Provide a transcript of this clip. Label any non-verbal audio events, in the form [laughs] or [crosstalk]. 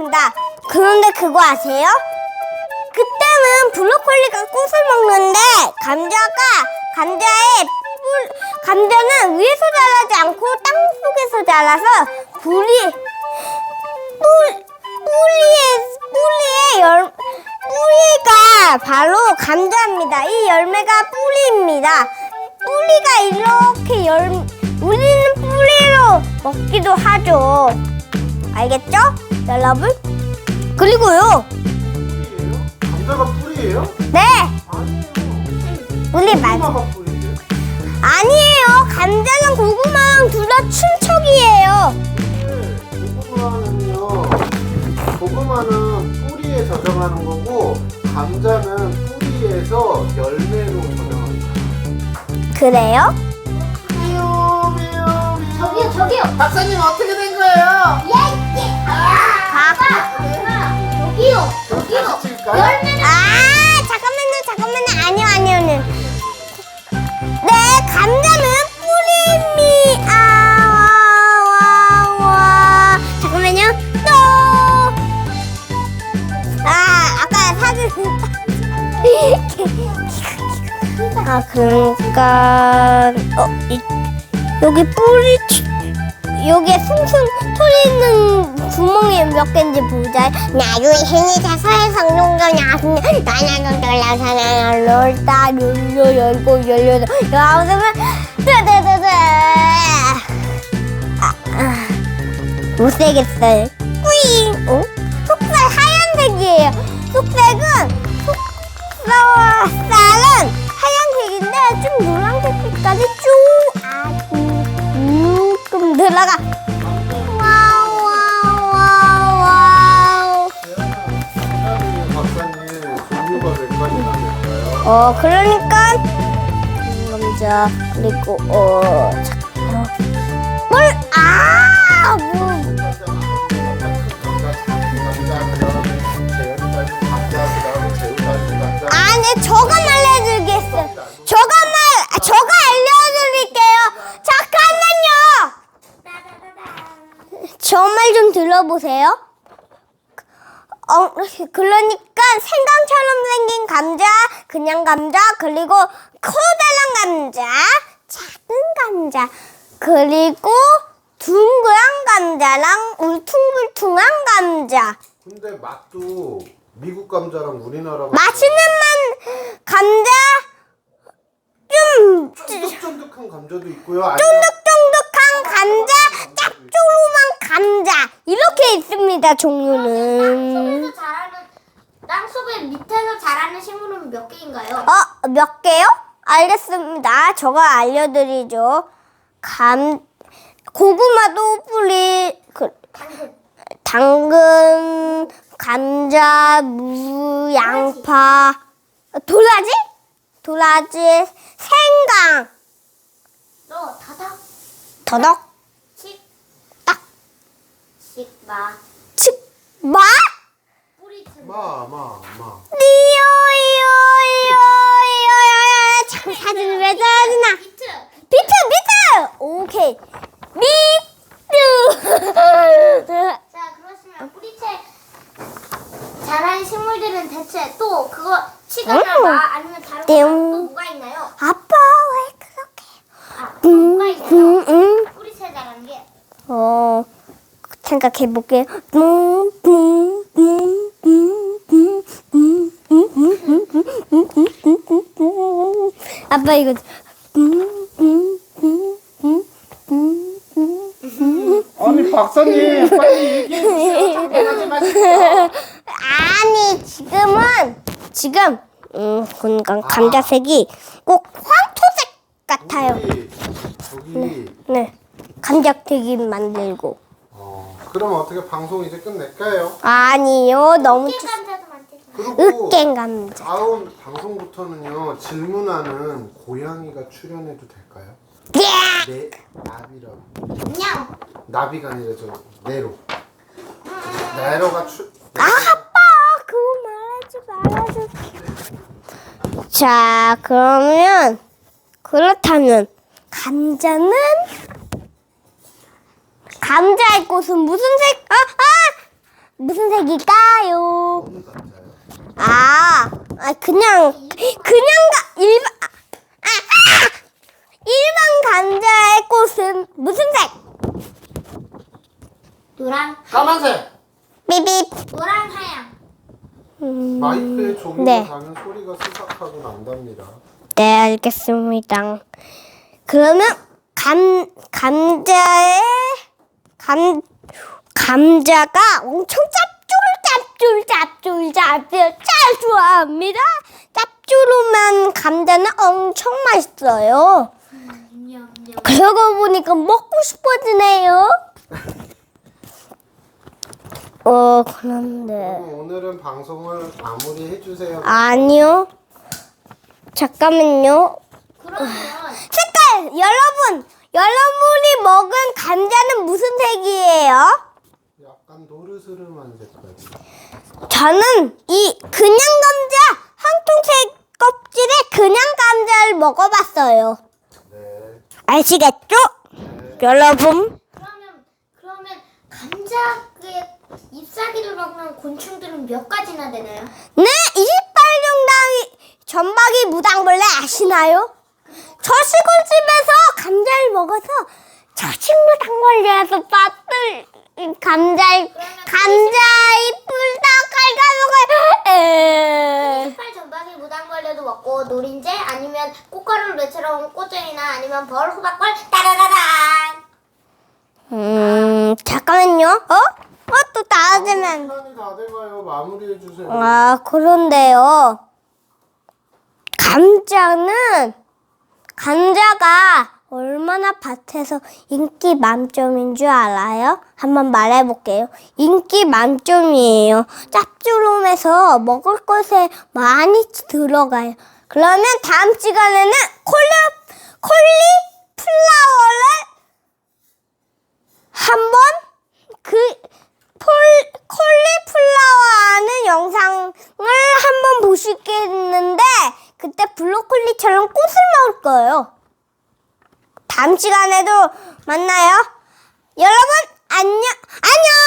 있습니다. 그런데 그거 아세요? 그때는 브로콜리가 꽃을 먹는데 감자가 감자의 뿔 감자는 위에서 자라지 않고 땅 속에서 자라서 뿌리 뿔 뿌리에 뿌리에 열 뿌리가 바로 감자입니다. 이 열매가 뿌리입니다. 뿌리가 이렇게 열 우리는 뿌리로 먹기도 하죠. 알겠죠, 여러분? 그리고요, 뿌리예요? 감자가 뿌리예요? 네, 아니에요. 우리 말 고구마가 뿌리예요? 아니에요. 감자랑 고구마랑 둘다 친척이에요. 네, 고구마는요. 고구마는 뿌리에 저장하는 거고 감자는 뿌리에서 열매로 저장하는 거예요. 그래요? 미오 미오 미오. 저기요, 저기요. 박사님 어떻게 된 거예요? 아, 여기요, 여기요. 칠까요? 아, 잠깐만요, 잠깐만요. 아니요, 아니요, 아니요. 네, 감자는 뿌리미. 아, 와, 와. 잠깐만요. 또. 아, 아까 사진. 아, 그러니까 어, 이, 여기 뿌리 치- 여기에 숭숭 털리는 구멍이 몇 개인지 보자. 나도 힘이 자서의 성룡전야 나나는 놀라사나 놀다 열려 열고 열려도 여하면 뜨뜨뜨뜨 아, 아, 못 세겠어요. 뿌잉 어? 어 그러니까 감자 그리고 어 잠깐만요. 뭘? 아 뭐. 아니 저가 알려드리겠어요. 저가 말 아, 저가 알려드릴게요. 잠깐만요. 저 말 좀 들어보세요. 어, 그러니까 생강처럼 생긴 감자, 그냥 감자, 그리고 커다란 감자, 작은 감자, 그리고 둥그란 감자랑 울퉁불퉁한 감자. 근데 맛도 미국 감자랑 우리나라 맛있는 만 감자, 좀 쫀득쫀득한 감자도 있고요. 아니면 쫀득쫀득한 감자, 짭조름한 감자 이렇게 있습니다. 종류는. 땅속에서 자라는 땅속에 밑에서 자라는 식물은 몇 개인가요? 어, 몇 개요? 알겠습니다. 저가 알려드리죠. 감, 고구마도 뿌리, 그, 당근. 당근, 감자, 무, 양파, 도라지? 도라지, 생강, 너 다닥 더덕, 칙 딱, 식마 칩, 마? 뿌리 튼 마, 마, 마. 리오, 이오, 이오, 이오, 이오, 참 사진을 왜 저러나? 비트. 비트, 비트! 오케이. 비트! [laughs] 자 그렇으면 뿌리채 자란 식물들은 대체 또 그거 치가나마 아니면 거또 뭐가 있나요? 아빠, 왜 그렇게. 아, 또 뭐가 있나요? 응, 응. 뿌리채 자란 게 어, 생각해 볼게요. 음, 음, 음, 음, 음, 음, 음, 음, 음, 음, 음, 음, 음, 음. 아빠 이거 음, 음, 음, 음, 음, 음, 음. 아니 박사님 빨리 얘기해 주세요. 장난하지 마시고. 아니 지금은 지금 음 그러니까 감자색이 꼭 황토색 같아요. 저기 저기 네, 감자튀김 만들고 어, 그럼 어떻게 방송 이제 끝낼까요? 아니요 너무 깨 감자도 많대. 그리고 으깬 감자. 다음 방송부터는요 질문하는 고양이가 출연해도 될까요? 야! 네 나비라고 그냥 나비가 아니라 저 네로 네로가 출 아 아빠 그거 말하지 말아줘. 자 그러면 그렇다면 감자는 감자의 꽃은 무슨 색? 아 아! 무슨 색일까요? 아, 아 그냥 그냥 가 일반 아, 아, 일반 감자의 꽃은 무슨 색? 노란 까만색. 삐삐. 노란 하양. 음, 마이크에 종이가 네. 가면 소리가 스삭하고 난답니다. 네, 알겠습니다. 그러면 감 감자의 감 감자가 엄청 짭쫄 짭쫄 짭쫄 짭쫄 짜 좋아합니다. 짭조름한 감자는 엄청 맛있어요. 냠냠. 그러고 보니까 먹고 싶어지네요. 어 그런데 그럼 오늘은 방송을 마무리 해 주세요. 아니요. 잠깐만요. 그러면 색깔 여러분 여러분이 먹은 감자는 무슨 색이에요? 약간 노르스름한 색깔. 저는 이 그냥 감자 황토색 껍질에 그냥 감자를 먹어봤어요. 네. 아시겠죠? 여러분 그러면 그러면 감자에 잎사귀를 먹는 곤충들은 몇 가지나 되나요? 네 28종당 전박이 무당벌레 아시나요? 저 시골집에서 감자를 먹어서 저식 무당벌레에서 빠들 감자 감자 잎을 다 갉아먹어요. 에. 빨 전박이 무당벌레도 먹고 노린재 아니면 꽃가루를 매처럼 꼬쟁이나 아니면 벌 호박벌 따라라란 음 잠깐만요. 어? 어또 닿아지면 시간이 다 돼가요. 마무리해 주세요. 아 그런데요. 감자는 감자가 얼마나 밭에서 인기 만점인 줄 알아요? 한번 말해볼게요. 인기 만점이에요. 짭조름해서 먹을 것에 많이 들어가요. 그러면 다음 시간에는 콜리, 콜리 플라워를 한번 그 폴, 콜리플라워 하는 영상을 한번 보시겠는데 그때 브로콜리처럼 꽃을 먹을 거예요. 다음 시간에도 만나요. 여러분 안녕 안녕.